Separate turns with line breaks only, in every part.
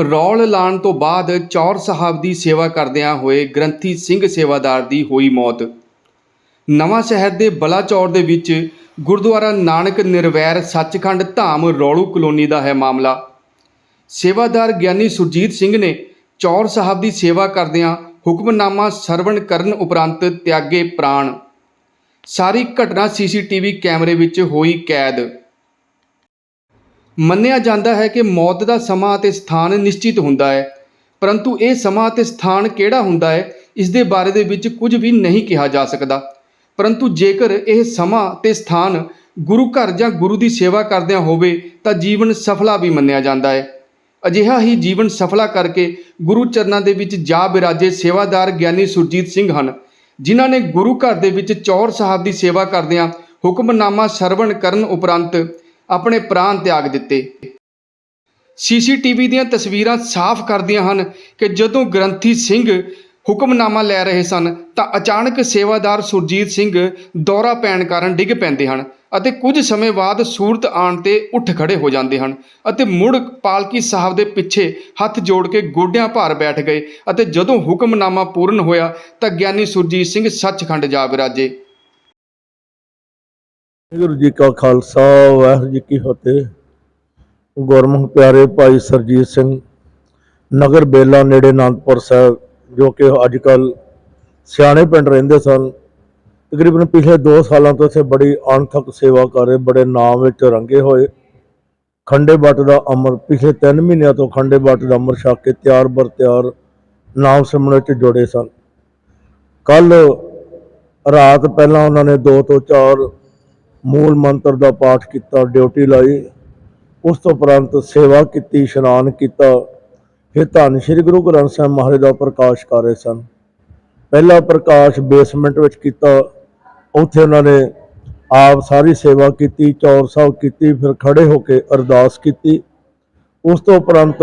Role ਲਾਣ ਤੋਂ ਬਾਅਦ ਚੌਰ ਸਾਹਿਬ ਦੀ ਸੇਵਾ ਕਰਦਿਆਂ ਹੋਏ ਗ੍ਰੰਥੀ ਸਿੰਘ ਸੇਵਾਦਾਰ ਦੀ ਹੋਈ ਮੌਤ। ਨਵਾਂ ਸ਼ਹਿਰ ਦੇ ਬਲਾਚੌਰ ਦੇ ਵਿੱਚ ਗੁਰਦੁਆਰਾ ਨਾਨਕ ਨਿਰਵੈਰ ਸੱਚਖੰਡ ਧਾਮ ਰੌਲੂ ਕਲੋਨੀ ਦਾ ਹੈ ਮਾਮਲਾ। ਸੇਵਾਦਾਰ ਗਿਆਨੀ ਸੁਰਜੀਤ ਸਿੰਘ ਨੇ ਚੌਰ ਸਾਹਿਬ ਦੀ ਸੇਵਾ ਕਰਦਿਆਂ ਹੁਕਮਨਾਮਾ ਸਰਵਣ ਕਰਨ ਉਪਰੰਤ ਤਿਆਗੇ ਪ੍ਰਾਣ। ਸਾਰੀ ਘਟਨਾ ਸੀਸੀਟੀਵੀ ਕੈਮਰੇ ਵਿੱਚ ਹੋਈ ਕੈਦ। ਮੰਨਿਆ ਜਾਂਦਾ ਹੈ ਕਿ ਮੌਤ ਦਾ ਸਮਾਂ ਅਤੇ ਸਥਾਨ ਨਿਸ਼ਚਿਤ ਹੁੰਦਾ ਹੈ। ਪਰੰਤੂ ਇਹ ਸਮਾਂ ਅਤੇ ਸਥਾਨ ਕਿਹੜਾ ਹੁੰਦਾ ਹੈ, ਇਸ ਦੇ ਬਾਰੇ ਦੇ ਵਿੱਚ ਕੁਝ ਵੀ ਨਹੀਂ ਕਿਹਾ ਜਾ ਸਕਦਾ। ਪਰੰਤੂ ਜੇਕਰ ਇਹ ਸਮਾਂ ਤੇ ਸਥਾਨ ਗੁਰੂ ਘਰ ਜਾਂ ਗੁਰੂ ਦੀ ਸੇਵਾ ਕਰਦਿਆਂ ਹੋਵੇ, ਤਾਂ ਜੀਵਨ ਸਫਲਾ ਵੀ ਮੰਨਿਆ ਜਾਂਦਾ ਹੈ। ਅਜਿਹਾ ਹੀ ਜੀਵਨ ਸਫਲਾ ਕਰਕੇ ਗੁਰੂ ਚਰਨਾਂ ਦੇ ਵਿੱਚ ਜਾ ਬਿਰਾਜੇ ਸੇਵਾਦਾਰ ਗਿਆਨੀ ਸੁਰਜੀਤ ਸਿੰਘ ਹਨ, ਜਿਨ੍ਹਾਂ ਨੇ ਗੁਰੂ ਘਰ ਦੇ ਵਿੱਚ ਚੌਰ ਸਾਹਿਬ ਦੀ ਸੇਵਾ ਕਰਦਿਆਂ ਹੁਕਮਨਾਮਾ ਸਰਵਣ ਕਰਨ ਉਪਰੰਤ ਆਪਣੇ ਪ੍ਰਾਣ ਤਿਆਗ ਦਿੱਤੇ। ਸੀਸੀਟੀਵੀ ਦੀਆਂ ਤਸਵੀਰਾਂ ਸਾਫ਼ ਕਰਦੀਆਂ ਹਨ ਕਿ ਜਦੋਂ ਗ੍ਰੰਥੀ ਸਿੰਘ ਹੁਕਮਨਾਮਾ ਲੈ ਰਹੇ ਸਨ, ਤਾਂ ਅਚਾਨਕ ਸੇਵਾਦਾਰ ਸੁਰਜੀਤ ਸਿੰਘ ਦੌਰਾ ਪੈਣ ਕਾਰਨ ਡਿੱਗ ਪੈਂਦੇ ਹਨ ਅਤੇ ਕੁਝ ਸਮੇਂ ਬਾਅਦ ਸੂਰਤ ਆਣ ਤੇ ਉੱਠ ਖੜੇ ਹੋ ਜਾਂਦੇ ਹਨ ਅਤੇ ਮੁੜ ਪਾਲਕੀ ਸਾਹਿਬ ਦੇ ਪਿੱਛੇ ਹੱਥ ਜੋੜ ਕੇ ਗੋਡਿਆਂ ਭਾਰ ਬੈਠ ਗਏ ਅਤੇ ਜਦੋਂ ਹੁਕਮਨਾਮਾ ਪੂਰਨ ਹੋਇਆ, ਤਾਂ ਗਿਆਨੀ ਸੁਰਜੀਤ ਸਿੰਘ ਸੱਚਖੰਡ ਜਾ ਬਿਰਾਜੇ
ਵਾਹਿਗੁਰੂ ਜੀ ਕਾ ਖਾਲਸਾ, ਵਾਹਿਗੁਰੂ ਜੀ ਕੀ ਫਤਿਹ। ਗੁਰਮੁਖ ਪਿਆਰੇ ਭਾਈ ਸਰਜੀਤ ਸਿੰਘ, ਨਗਰ ਬੇਲਾ ਨੇੜੇ ਅਨੰਦਪੁਰ ਸਾਹਿਬ, ਜੋ ਕਿ ਅੱਜ ਕੱਲ ਸਿਆਣੇ ਪਿੰਡ ਰਹਿੰਦੇ ਸਨ। ਤਕਰੀਬਨ ਪਿਛਲੇ 2 ਸਾਲਾਂ ਤੋਂ ਇੱਥੇ ਬੜੀ ਅਣਥਕ ਸੇਵਾ ਕਰ ਰਹੇ, ਬੜੇ ਨਾਮ ਵਿੱਚ ਰੰਗੇ ਹੋਏ। ਖੰਡੇ ਬੱਟ ਦਾ ਅਮਰ, ਪਿਛਲੇ 3 ਮਹੀਨਿਆਂ ਤੋਂ ਖੰਡੇ ਬੱਟ ਦਾ ਅਮਰ ਛਕ ਕੇ ਤਿਆਰ ਬਰ ਤਿਆਰ ਨਾਮ ਸਿਮਰਨ ਵਿੱਚ ਜੁੜੇ ਸਨ। ਕੱਲ ਰਾਤ ਪਹਿਲਾਂ ਉਹਨਾਂ ਨੇ 2 ਤੋਂ 4 ਮੂਲ ਮੰਤਰ ਦਾ ਪਾਠ ਕੀਤਾ, ਡਿਊਟੀ ਲਾਈ। ਉਸ ਤੋਂ ਉਪਰੰਤ ਸੇਵਾ ਕੀਤੀ, ਇਸ਼ਨਾਨ ਕੀਤਾ। ਫਿਰ ਧੰਨ ਸ਼੍ਰੀ ਗੁਰੂ ਗ੍ਰੰਥ ਸਾਹਿਬ ਮਹਾਰਾਜ ਦਾ ਪ੍ਰਕਾਸ਼ ਕਰ ਰਹੇ ਸਨ। ਪਹਿਲਾ ਪ੍ਰਕਾਸ਼ ਬੇਸਮੈਂਟ ਵਿੱਚ ਕੀਤਾ। ਉੱਥੇ ਉਹਨਾਂ ਨੇ ਆਪ ਸਾਰੀ ਸੇਵਾ ਕੀਤੀ, ਚੌਰ ਸਾਹਿਬ ਕੀਤੀ, ਫਿਰ ਖੜੇ ਹੋ ਕੇ ਅਰਦਾਸ ਕੀਤੀ। ਉਸ ਤੋਂ ਉਪਰੰਤ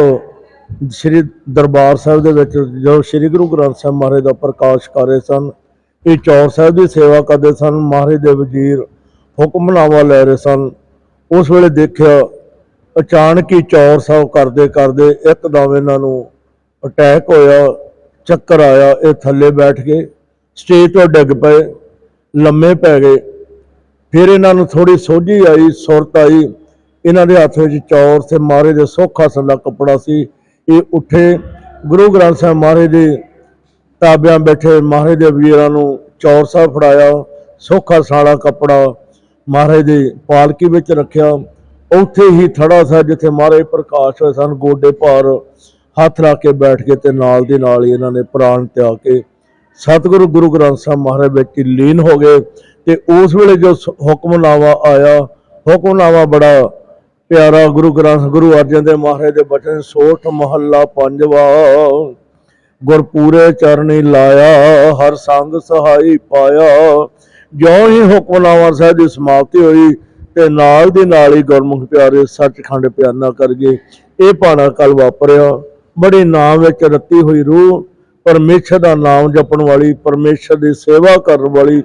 ਸ੍ਰੀ ਦਰਬਾਰ ਸਾਹਿਬ ਦੇ ਵਿੱਚ ਜੋ ਸ੍ਰੀ ਗੁਰੂ ਗ੍ਰੰਥ ਸਾਹਿਬ ਮਹਾਰਾਜ ਦਾ ਪ੍ਰਕਾਸ਼ ਕਰ ਰਹੇ ਸਨ, ਇਹ ਚੌਰ ਸਾਹਿਬ ਦੀ ਸੇਵਾ ਕਰਦੇ ਸਨ। ਮਹਾਰਾਜ ਦੇ ਵਜ਼ੀਰ ਹੁਕਮਨਾਮਾ ਲੈ ਰਹੇ ਸਨ। ਉਸ ਵੇਲੇ ਦੇਖਿਆ ਅਚਾਨਕ ਹੀ ਚੌਰ ਸਾਹਿਬ ਕਰਦੇ ਕਰਦੇ ਇੱਕਦਮ ਇਹਨਾਂ ਨੂੰ ਅਟੈਕ ਹੋਇਆ, ਚੱਕਰ ਆਇਆ, ਇਹ ਥੱਲੇ ਬੈਠ ਕੇ ਸਟੇਜ ਤੋਂ ਡਿੱਗ ਪਏ, ਲੰਮੇ ਪੈ ਗਏ। ਫਿਰ ਇਹਨਾਂ ਨੂੰ ਥੋੜੀ ਸੋਝੀ ਆਈ, ਸੁਰਤ ਆਈ। ਇਹਨਾਂ ਦੇ ਹੱਥ ਵਿੱਚ ਚੌਰ ਤੇ ਮਾਰੇ ਦੇ ਸੋਖਾ ਸੰਦਾ ਕੱਪੜਾ ਸੀ। ਇਹ ਉੱਠੇ, ਗੁਰੂ ਗ੍ਰੰਥ ਸਾਹਿਬ ਮਹਾਰਾਜ ਦੇ ਤਾਬਿਆਂ ਬੈਠੇ, ਮਹਾਰਾਜ ਦੇ ਵੀਰਾਂ ਨੂੰ ਚੌਰ ਸਾਹਿਬ ਫੜਾਇਆ, ਸੋਖਾ ਸਾਲਾ ਕੱਪੜਾ ਮਹਾਰਾਜ ਦੇ ਪਾਲਕੀ ਵਿੱਚ ਰੱਖਿਆ। ਉੱਥੇ ਹੀ ਥੜਾ ਸਾ ਜਿੱਥੇ ਮਹਾਰਾਜ ਪ੍ਰਕਾਸ਼ ਹੋਏ ਸਨ, ਗੋਡੇ ਭਾਰ ਹੱਥ ਲਾ ਕੇ ਬੈਠ ਕੇ ਤੇ ਨਾਲ ਦੀ ਨਾਲ ਹੀ ਇਹਨਾਂ ਨੇ ਪ੍ਰਾਣ ਤਿਆਗ ਕੇ ਸਤਿਗੁਰੂ ਗੁਰੂ ਗ੍ਰੰਥ ਸਾਹਿਬ ਮਹਾਰਾਜ ਵਿੱਚ ਹੀ ਲੀਨ ਹੋ ਗਏ ਤੇ ਉਸ ਵੇਲੇ ਜੋ ਹੁਕਮਨਾਮਾ ਆਇਆ, ਹੁਕਮਨਾਮਾ ਬੜਾ ਪਿਆਰਾ ਗੁਰੂ ਗ੍ਰੰਥ, ਗੁਰੂ ਅਰਜਨ ਦੇਵ ਮਹਾਰਾਜ ਦੇ ਬਚਨ ਸੋਠ ਮਹੱਲਾ ਪੰਜਵਾ ਗੁਰ ਪੂਰੇ ਚਰਨੀ ਲਾਇਆ, ਹਰ ਸੰਗ ਸਹਾਈ ਪਾਇਆ। ਜਿਉਂ ਹੀ ਹੁਕਮਨਾਮਾ ਸਾਹਿਬ ਦੀ ਸਮਾਪਤੀ ਹੋਈ ਤੇ ਨਾਲ ਦੀ ਨਾਲ ਹੀ ਗੁਰਮੁਖ ਪਿਆਰੇ ਸੱਚਖੰਡ ਪਿਆਨਾ ਕਰ ਗਏ। ਇਹ ਭਾਣਾ ਕੱਲ ਵਾਪਰਿਆ। ਬੜੇ ਨਾਮ ਵਿੱਚ ਰੱਤੀ ਹੋਈ ਰੂਹ। ਪਰਮੇਸ਼ਰ ਦਾ ਨਾਮ ਜਪਣ ਵਾਲੀ, ਪਰਮੇਸ਼ਰ ਦੀ ਸੇਵਾ ਕਰਨ ਵਾਲੀ,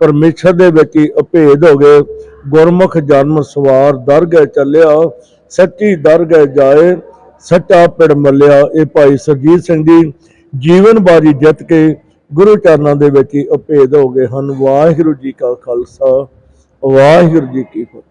ਪਰਮੇਸ਼ਰ ਦੇ ਵਿੱਚ ਹੀ ਅਭੇਦ ਹੋ ਗਏ। ਗੁਰਮੁਖ ਜਨਮ ਸਵਾਰ ਦਰਗਹਿ ਚੱਲਿਆ। ਸੱਚੀ ਦਰਗਹਿ ਜਾਏ। ਸੱਚਾ ਪਿੜ ਮੱਲਿਆ। ਇਹ ਭਾਈ ਸਰਜੀਤ ਸਿੰਘ ਜੀ ਜੀਵਨ ਬਾਜੀ ਜਿੱਤ ਕੇ ਗੁਰੂ ਚਰਨਾਂ ਦੇ ਵਿੱਚ ਹੀ ਅਭੇਦ ਹੋ ਗਏ ਹਨ। ਵਾਹਿਗੁਰੂ ਜੀ ਕਾ ਖਾਲਸਾ, ਵਾਹਿਗੁਰੂ ਜੀ ਕੀ ਫਤਿਹ।